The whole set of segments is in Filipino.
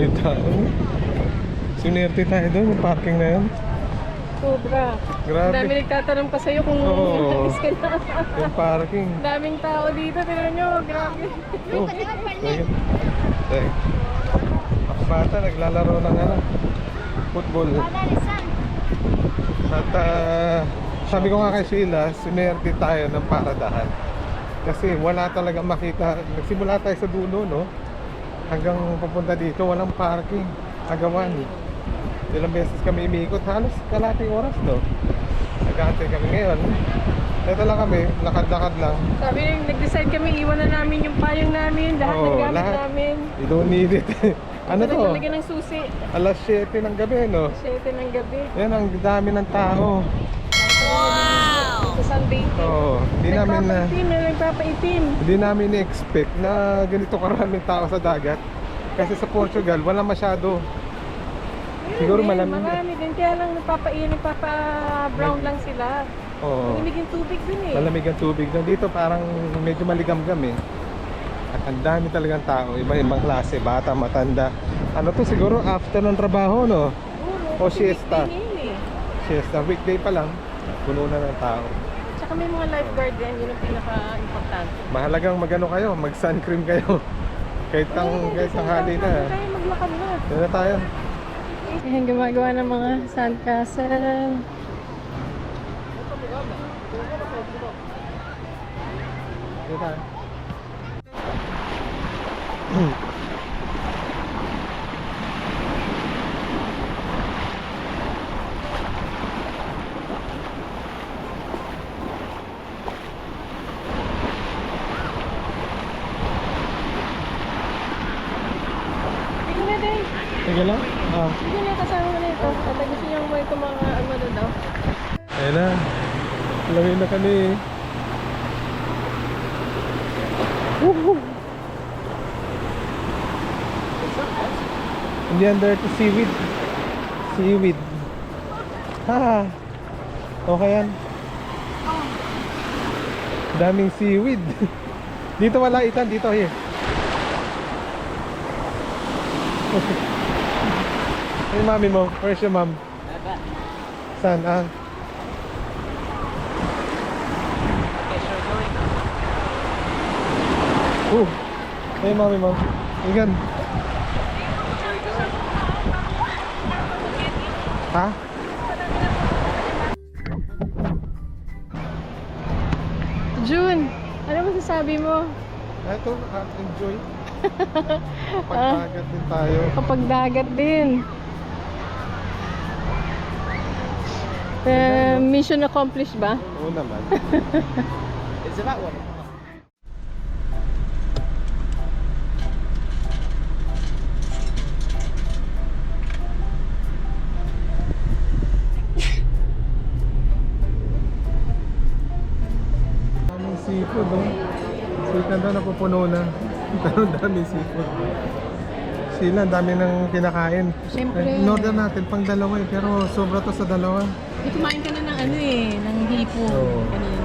Dami tao. Sinerte tayo doon, yung parking na yun. Sobra. Grabe. Dami nagtatanong pa sa'yo kung Oo. alis ka na. Yung parking. Daming tao dito, tingnan nyo, grabe. Oh, ayun. Eh, Mga bata naglalaro ng ano, football. At ah, sabi ko nga kay Sheila, sinerte tayo ng paradahan. Kasi wala talaga makita. Nagsimula tayo sa dulo, no? Hanggang papunta dito, walang parking. Agawan. Ilang beses kami imiikot, halos kalating oras, no? Nag-aantay kami ngayon. Ito lang kami, lakad-lakad lang. Sabi nyo, nag-decide kami, iwan na namin yung payong namin, lahat Oo, ng gamit lahat. namin. You don't need it. ano to? Naglalagyan ng susi. Alas 7 ng gabi, no? 7 ng gabi. Yan, ang dami ng tao. Sa sunbathing. Oo, hindi namin na... Nagpapaitim, na nagpapaitim. Hindi namin na-expect na ganito karaming tao sa dagat. Kasi sa Portugal, wala masyado. Siguro din, malamig. Marami din, kaya lang nagpapaitim, nagpapa-brown lang sila. Oo. Malamig yung tubig dun eh. Malamig ang tubig. doon. Dito parang medyo maligam-gam eh. At ang dami talagang tao. Iba-ibang klase, bata, matanda. Ano to siguro after ng trabaho, no? Oo, O siesta. weekday eh. Siesta, weekday pa lang. Puno na ng tao. Tsaka may mga lifeguard din, yun ang pinaka-importante. Mahalagang magano kayo, mag sun cream kayo. kahit ang Oo, kahit tanghali na. tayo maglakad na. Yan na tayo. Ayan, gumagawa ng mga sandcastle. Yan tayo. Sige na din. Sige lang. Ah. Sige na, kasama na ito. At gusto niyo mo ito mga ano na daw. Ayan na. Lawin na kami. Woohoo! Hindi under to seaweed. Seaweed. Ha! Okay yan. Daming seaweed. Dito wala itan, dito here. Hey, mami mo. Where's your mom? Saan? Ah. Oh. Hey, mami mo. Igan. Ha? June, ano masasabi mo? Ito, ah, enjoy. Pagkagat din tayo. Kapag dagat din. Eh, mission accomplished ba? Oo naman. Is it that one? Daming seafood, oh. Sika daw napupuno na. Pero daming seafood. Sila, ang dami ng kinakain. Siyempre. Eh, In-order natin pang dalawa eh, pero sobra to sa dalawa. Di kumain ka na ng ano eh, ng hipo Oo. kanina.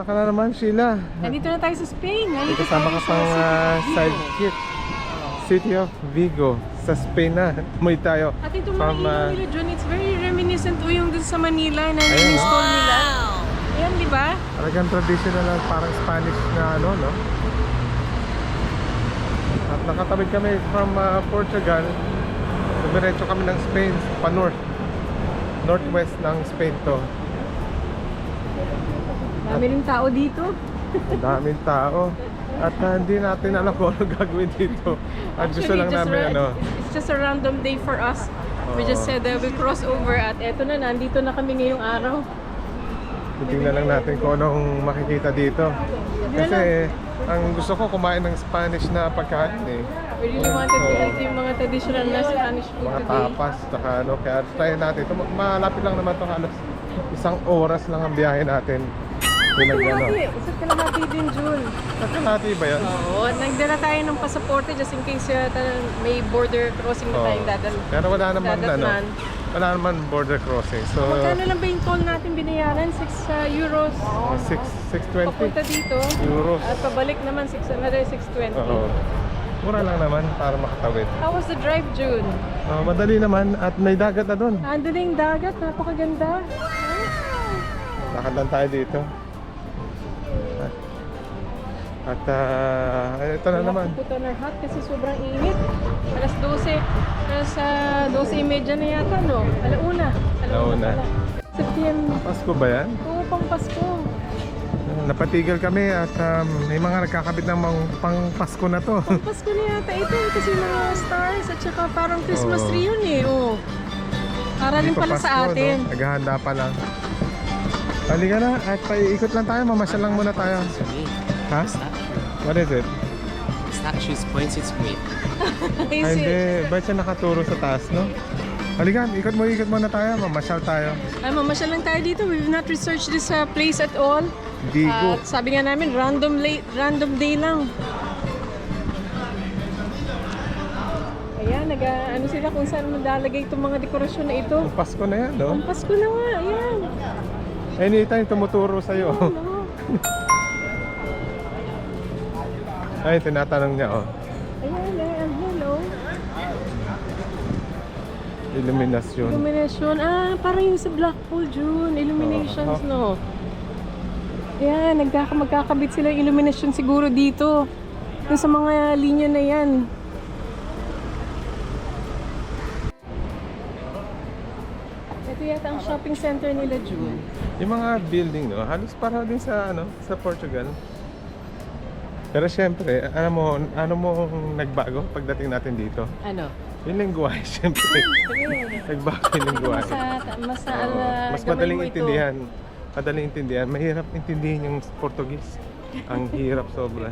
Oh, nasa ka na naman, Sheila. Nandito na tayo sa Spain. Nandito kasama ka tayo sa pang uh, Vigo. sidekick. City of Vigo. Sa Spain na. Tumoy tayo. At itong mga From, ilaw uh, nila, John, it's very reminiscent o yung dun sa Manila na Ayun, install nila. Talagang traditional na parang Spanish na ano, no? At nakatabid kami from uh, Portugal. Dumiretso kami ng Spain, pa-north. Northwest ng Spain to. Dami rin tao dito. Ang daming tao. At uh, hindi natin alam kung ano gagawin dito. At gusto lang just namin ra- ano. It's just a random day for us. We just said that we cross over at eto na, nandito na kami ngayong araw. Titingnan lang natin kung anong makikita dito. Kasi ang gusto ko kumain ng Spanish na pagkain eh. We really wanted to eat yung mga traditional na Spanish food Mga today. tapas, saka ano, kaya try natin. Ito, malapit lang naman ito halos isang oras lang ang biyahe natin. Pinag ano. Kalahati, kalahati din, June. Nakalati ba yan? Oo, nagdala tayo ng pasaporte just in case uh, may border crossing na Oo. tayong dadal. Pero wala naman ano, Dadatnan. wala naman border crossing. So, Magkano lang ba yung toll natin binayaran? 6 uh, euros. 6, 620 Papunta dito. euros. At pabalik naman, six, another 620. Oo. Mura lang naman para makatawid. How was the drive, June? Oh, madali naman at may dagat na doon. Ando na yung dagat, napakaganda. Lakad lang tayo dito. At ah, ito na naman. Put on our hat kasi sobrang init. Alas 12. Alas uh, 12.30 na yata, no? Alauna. Alauna. pala. September. Pasko ba yan? Oo, pang Pasko. Napatigil kami at um, may mga nagkakabit ng mga pang Pasko na to. Pang Pasko na yata ito kasi mga stars at saka parang Christmas Oo. tree yun eh. Oh. Para rin pala sa Pasko, atin. No? Naghahanda pa lang. Halika na at paiikot lang tayo. Mamasyal lang muna tayo. Me, Ha? it's true. What is it? The statues pointed to me. Ay, hindi. Ba't siya nakaturo sa taas, no? Halika, ikot mo, ikot muna tayo. Mamasyal tayo. Ay, mamasyal lang tayo dito. We've not researched this uh, place at all. Digo. At sabi nga namin, random late, random day lang. Ayan, nag ano sila kung saan madalagay itong mga dekorasyon na ito. Ang Pasko na yan, no? Ang Pasko na nga, ayan. Anytime tumuturo sa'yo. Ano? Ay, tinatanong niya, oh. Ayan, ayan, hello. Illumination. Illumination. Ah, parang yung sa Blackpool, June. Illuminations, Oo. no? Ayan, nagkaka magkakabit sila illumination siguro dito. Yung sa mga linya na yan. Ito yata ang shopping center nila, June. Yung mga building, no, halos para din sa, ano, sa Portugal. Pero syempre, ano mo, ano mo nagbago pagdating natin dito? Ano? Yung lingwahe, syempre. Sige. nagbago yung lingwahe. Mas, mas, ala, mas madaling intindihan. Madaling intindihan. Mahirap intindihin yung Portuguese. Ang hirap sobra.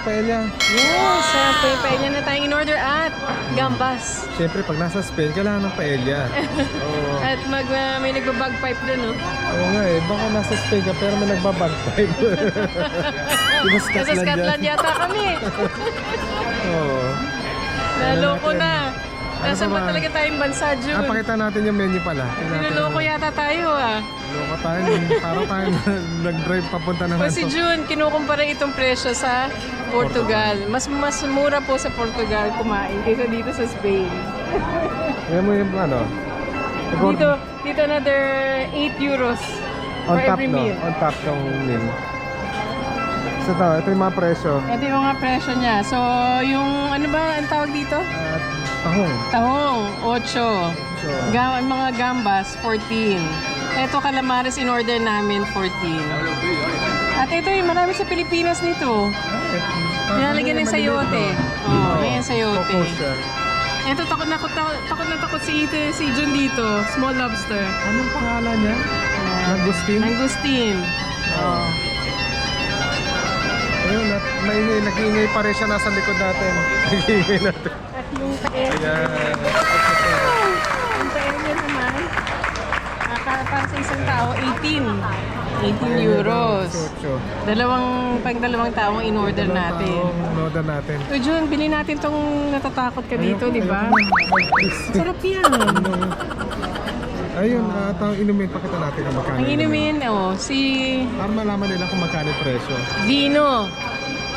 Ng paella. Yes, uh, paella na tayong in-order at gambas. Siyempre, pag nasa Spain, kailangan ng paella. Oo. At mag, uh, may nagbabagpipe doon, no? Oo nga eh, baka nasa Spain ka pero may nagbabagpipe. Di ba Kasi Scotland Scotland yan? yata kami. Oo. Naloko natin? na. Ano Nasaan pa ba talaga tayong bansa, Ah, June? pakita natin yung menu pala. Niloloko yata tayo, ah. Loko tayo. Parang tayo nag-drive papunta ng O ano. si June, kinukumpara itong presyo sa Portugal. Mas mas mura po sa Portugal kumain kaysa dito sa Spain. Ayan mo yung ano. Dito, dito another 8 euros on for top every no? meal. On top ng meal. So ito, ito yung mga presyo. Ito yung mga presyo niya. So, yung ano ba ang tawag dito? At tahong. Tahong, 8. So, Ga- mga gambas, 14. Ito calamares in order namin, 14. At ito yung marami sa Pilipinas nito. Nilalagyan ng sayote. Oh, ayan sayote. Ito takot na takot, takot na takot si Ite, si Jun dito. Small lobster. Anong pangalan niya? Langustin? Mangustin. Oh. Ayun, at maingay, nag-iingay pa rin siya nasa likod natin. Nag-iingay natin. Yung paella. Ayan. Yung paella naman. Naka, para sa isang tao, 18. 18 euros. 18. Dalawang, pag dalawang tao ang in-order natin. In-order natin. So Jun, bilhin natin tong natatakot ka dito, di ba? Sarap yan. Ayun, at ang inumin, pakita natin kung magkano. Ang inumin, oh, si Para malaman nila kung magkano presyo. Dino.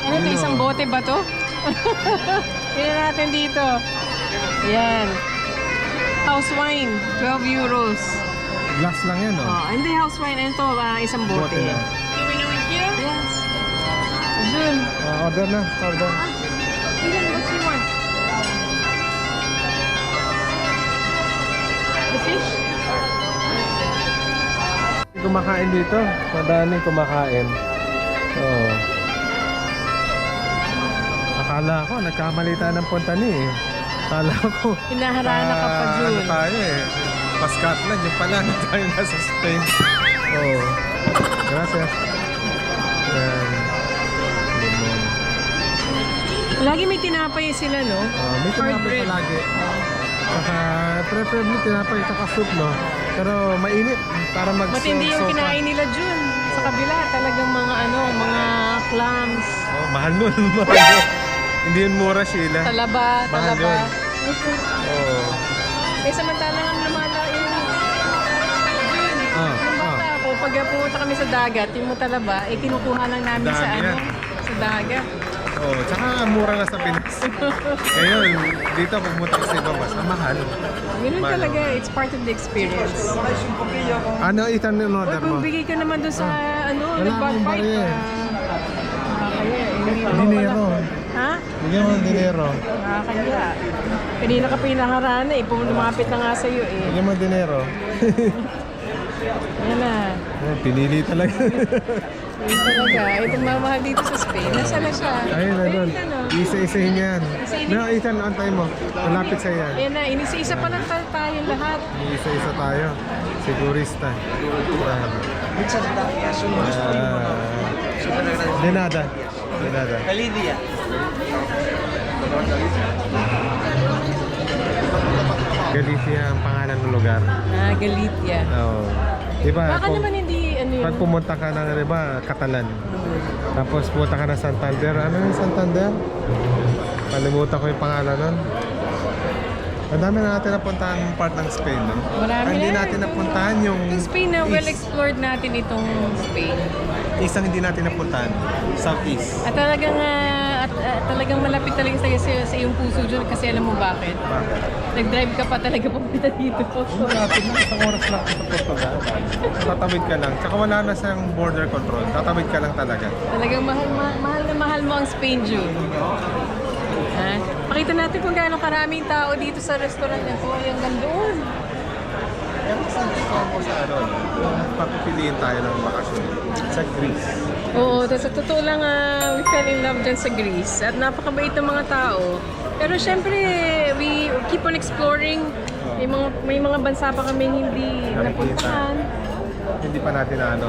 Ano ito, Dino. isang bote ba to? Bilhin natin dito. Yan. House wine, 12 euros. Glass lang yan, no? Oh, hindi house wine. Ano to? Ah, isang bote. Bote lang. Yes. Jun, Ah, order na, order. Ilan, what you want? The fish? Kumakain dito. Madami kumakain. Akala ko, nagkamali tayo ng punta ni eh. Akala ko, Hinaharana ka pa, ah, Jun. Ano tayo eh. Pa Scotland, yung pala na tayo nasa Spain. Oo. Gracias. Yan. Lagi may tinapay sila, no? Ah, may Hard tinapay bread. palagi. Saka, preferably tinapay tsaka soup, no? Pero mainit para mag Matindi yung kinain nila, Jun. Sa kabila, talagang mga ano, mga clams. Oh, mahal nun. mahal nun. Hindi yun mura, Sheila. Talaba, Mahal talaba. yun. Oo. Eh, samantalang ang lumala yung... Ah, Yung ah. bata ako, pag pumunta kami sa dagat, yung talaba, eh kinukuha lang namin sa Dami ano, yan. sa dagat. Oh, tsaka mura lang sa Pinas. Ngayon, dito pumunta ka sa ibang mas, mahal. Ganun Mahal. talaga, it's part of the experience. Ano itan yung Or order mo? kung bigay ka naman doon sa ano, Wala nag-bag akong fight. baril. ah, Nakakaya. eh, hindi naman Dinero. Bigyan mo ng dinero. Nakakaya. Kanina ka pinaharana eh, lumapit na nga sa'yo eh. Bigyan mo ng dinero. Yan na. Ayan, pinili talaga. Yun talaga. Itong mamahal dito sa Spain. Nasa na siya? Ayun, ayun. Ayun, ano. Isa-isahin yan. No, itan, antay mo. Malapit sa yan. Ayan na, inisa-isa pa lang tayo tayong lahat. Isa-isa tayo. Sigurista. Ah. de nada. De nada. Galicia ang pangalan ng lugar. Ah, Galicia. Oo. Diba? Baka kung- naman hindi, ano yun. Pag pumunta ka ng, di ba, Catalan. Tapos pumunta ka ng Santander. Ano yung Santander? Kalimutan ko yung pangalan nun. Ang dami na natin napuntahan part ng Spain, no? Marami Ang hindi na. natin napuntahan yung Yung Spain na well east. explored natin itong Spain. Isang hindi natin napuntahan. Southeast. At talagang ah, ah, talagang malapit talaga sa, sa, sa iyong puso dyan kasi alam mo bakit? Nag-drive ka pa talaga papunta dito. Malapit na. Isang oras lang sa Portugal. Tatawid ka lang. Tsaka wala na siyang border control. Tatawid ka lang talaga. Talagang mahal, mahal, mahal na mahal mo ang Spain, June. Ha? Pakita natin kung gaano karaming tao dito sa restaurant na to. Ay, hanggang doon. Pero saan mo sa ano? Papipiliin tayo ng bakasyon. Sa Greece. Oo, sa totoo lang, ah, we fell in love dyan sa Greece. At napakabait ng mga tao. Pero syempre, we keep on exploring. May mga, may mga bansa pa kami hindi Nakikita. napuntahan. Hindi pa natin na ano.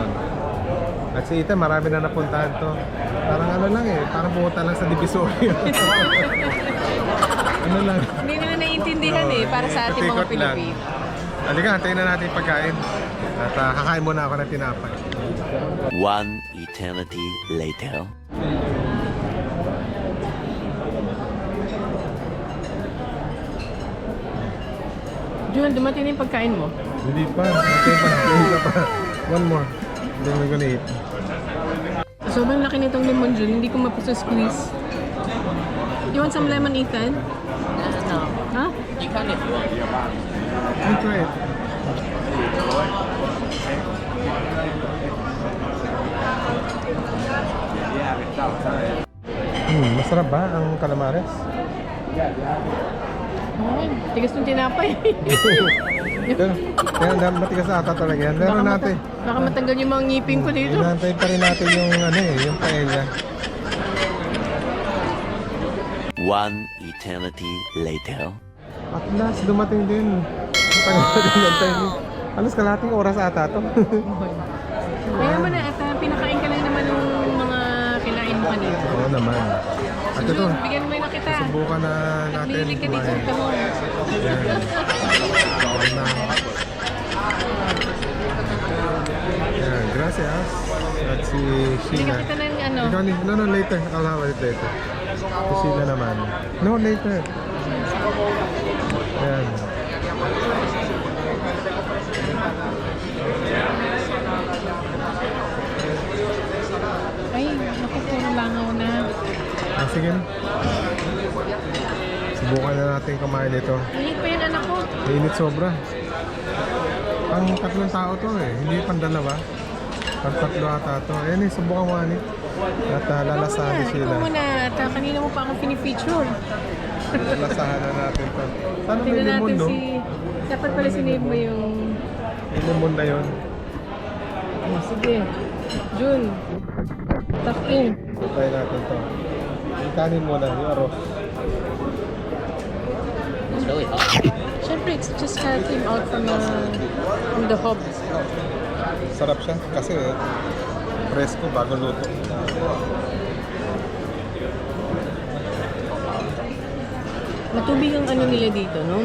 At si Ethan, marami na napuntahan to. Parang ano lang eh, parang pumunta lang sa Divisoria. ano lang. Hindi nila naiintindihan eh, para sa ating mga Patikot lang. Pilipino. Halika, antayin na natin yung pagkain. At ah, kakain muna ako ng tinapay. One eternity later. Jun, dumating na yung pagkain mo. Hindi pa. Antayin pa. One more. Then we're gonna eat. Sobrang laki nitong lemon, Jun. Hindi ko mapuso squeeze. You want some lemon, Ethan? No, Ha? you can if you want. You try it. Hmm, masarap ba ang calamares? Ay, tigas ng tinapay. Pero, kaya matigas ata talaga yan. Pero baka, natin, mata- baka matanggal yung mga ngipin ko dito. inantay pa rin natin yung ano eh, yung paella. One eternity later. At last, dumating din. Ang tagal na din ng time. Alas kalating oras ata to. Kaya mo na, at ah, pinakain ka lang naman ng mga kinain mo kanina. Oo naman. At ito, Jun, bigyan mo na kita. subukan na natin ka dito. kumain. Ayan. Na. Yan, gracias. At si Sheila. Bigyan kita ng ano. Ikaw ni, no, no, later. I'll have it later. Si Sheila naman. No, later. Yan. Ay, naku, puro langaw na. Ah, sige na. Subukan na natin kumain ito. Init pa yan anak ko. Mainit sobra. Pang tatlong tao to eh. Hindi pang dalawa. Pang tatlo ata to. Ayan eh, subukan mo ani. At uh, lalasahan ni Ikaw sila. muna. At uh, kanina mo pa ako pinifeature. Lalasahan na natin to. Sana may Tingnan limon, natin no? si... Dapat pala sinave mo yung... May limon na yun. Oh, sige. June. Tuck in. Try natin to. Kanin muna, yung arroz. It's really hot. Siyempre, it's just uh, came out from, uh, from the hub. Sarap siya kasi presko bago luto. Matubig ang ano nila dito, no?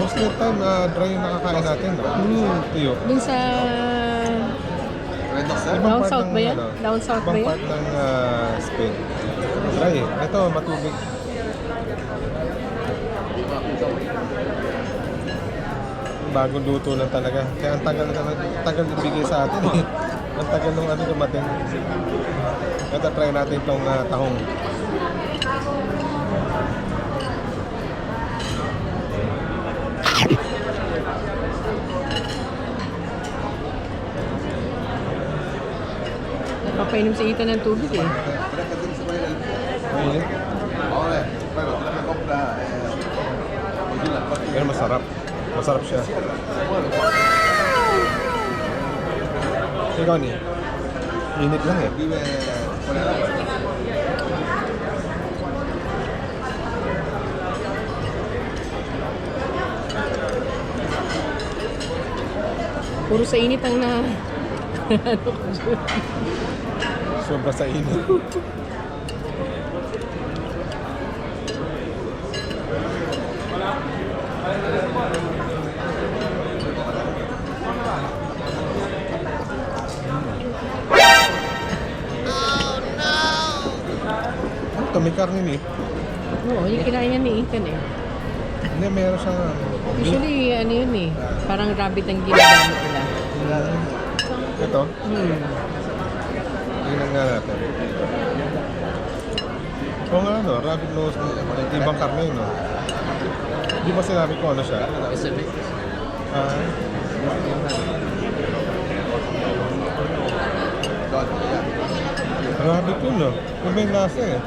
Most of the time, uh, dry yung nakakain natin. Mm. Tuyo. Dun sa... Ibang Down south ba yan? ano, Down south ba ibang yan? part ng uh, Spain. Dry eh. Ito, matubig. Bagong luto lang talaga. Kaya ang tagal na tagal ibigay sa atin eh. Ang tagal nung ano dumating. Ito, try natin itong uh, tahong. Napapainom sa ita ng tubig eh. Mainit. Pero masarap. Masarap siya. Ikaw ni? Init lang eh. Puro sa init ang na... ano ko. Sobra sa init. Oh no! may karne ni. Oo, yung kinain niya ni Ethan eh. Hindi, meron siyang ano. Usually, ano yun eh. Parang rabbit ang ginagamit nila. Ito, Hmm. Nga natin. Oo nga ano, rabbit nose, ibang karne no. Di ba sinabi ko ano siya? Specific. Ah. Rabbit yun no. Yung lasa eh.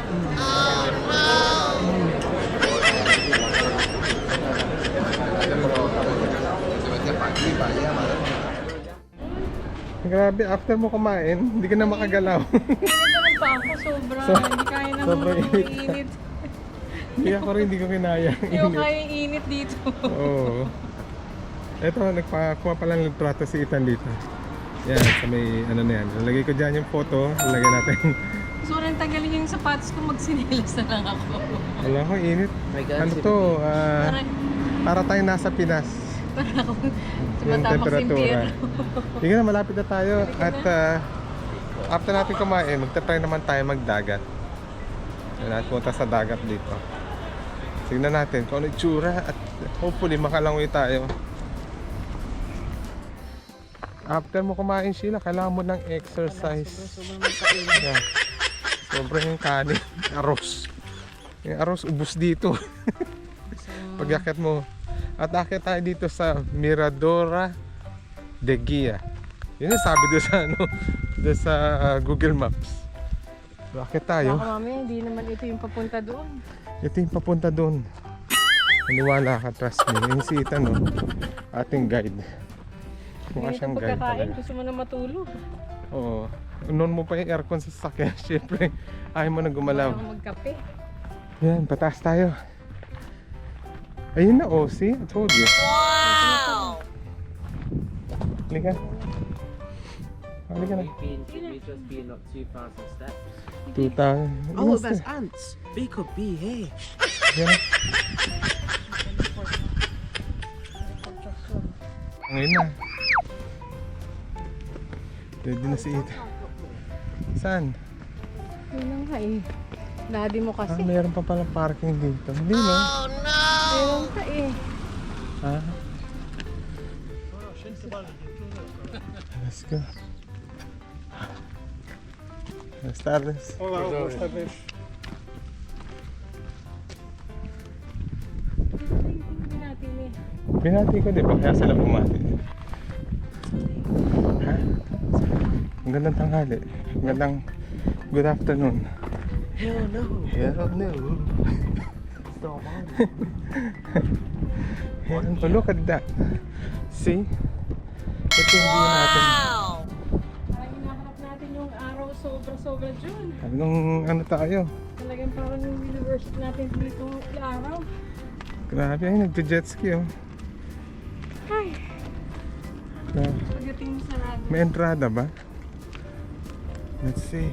Grabe, after mo kumain, hindi ka na makagalaw. Ganun pa ako, sobra. So- hindi kaya naman sobrang init. init. hindi ako rin, hindi ko kinaya. Hindi ko init. kaya yung init dito. Oo. Ito, nagpakuha pala ng litrato si Ethan dito. Yan, sa may ano na yan. Lalagay ko dyan yung photo. Lalagay natin. So, nang tagalin yung sapatos ko, magsinilas na lang ako. Wala ko, init. God, Ano si to? ah, Parang, para tayong nasa Pinas. Parang ako tumatapos temperatura. impyerno. Sige na, malapit na tayo. At ah, after natin kumain, magta-try naman tayo magdagat. At punta sa dagat dito. Tignan natin kung ano yung tsura at hopefully makalangoy tayo. After mo kumain Sheila, kailangan mo ng exercise. Yan. Sobrang yung kanin. Aros. Yung aros, ubus dito. Pag mo. At akit tayo dito sa Miradora de Guia. Yun yung sabi doon sa, ano, doon sa ah, Google Maps. Bakit tayo? Baka mamaya, hindi naman ito yung papunta doon. Ito yung papunta doon. Maniwala ka, trust me. Yung si Ethan, no? Ating guide. Mukha siyang guide pagkakain, gusto mo na matulog. Oo. Noon mo pa yung aircon sa sasakyan, syempre. Ayaw mo na gumalaw. Akong magkape. Yan, pataas tayo. Ayun na, oh, see? I told you. Wow! Halika. Halika na. We've been, we've just been up 2,000 steps. 2,000. Oh, Basta. there's ants. They could be here. Ngayon na. Ready na si Ita. Saan? Yun lang ka eh. Daddy mo Ah, kasi. mayroon pa pala parking dito. Hindi no? Meron ka eh. Ha? Let's go. Buenas tardes. Hola, buenas tardes. Binati ko, di ba? Kaya sila bumati. Ha? Ang gandang tanghali. Ang gandang good afternoon. Hell no. Hell no. Hell no. Look at that. See? Ito yung view natin. Parang hinaharap natin yung araw sobra-sobra dyan. Anong ano tayo? Talagang parang yung universe natin dito araw. Grabe, ay nagja-jet ski oh. Ay, Na- pagdating mo sa. May entrada ba? Let's see.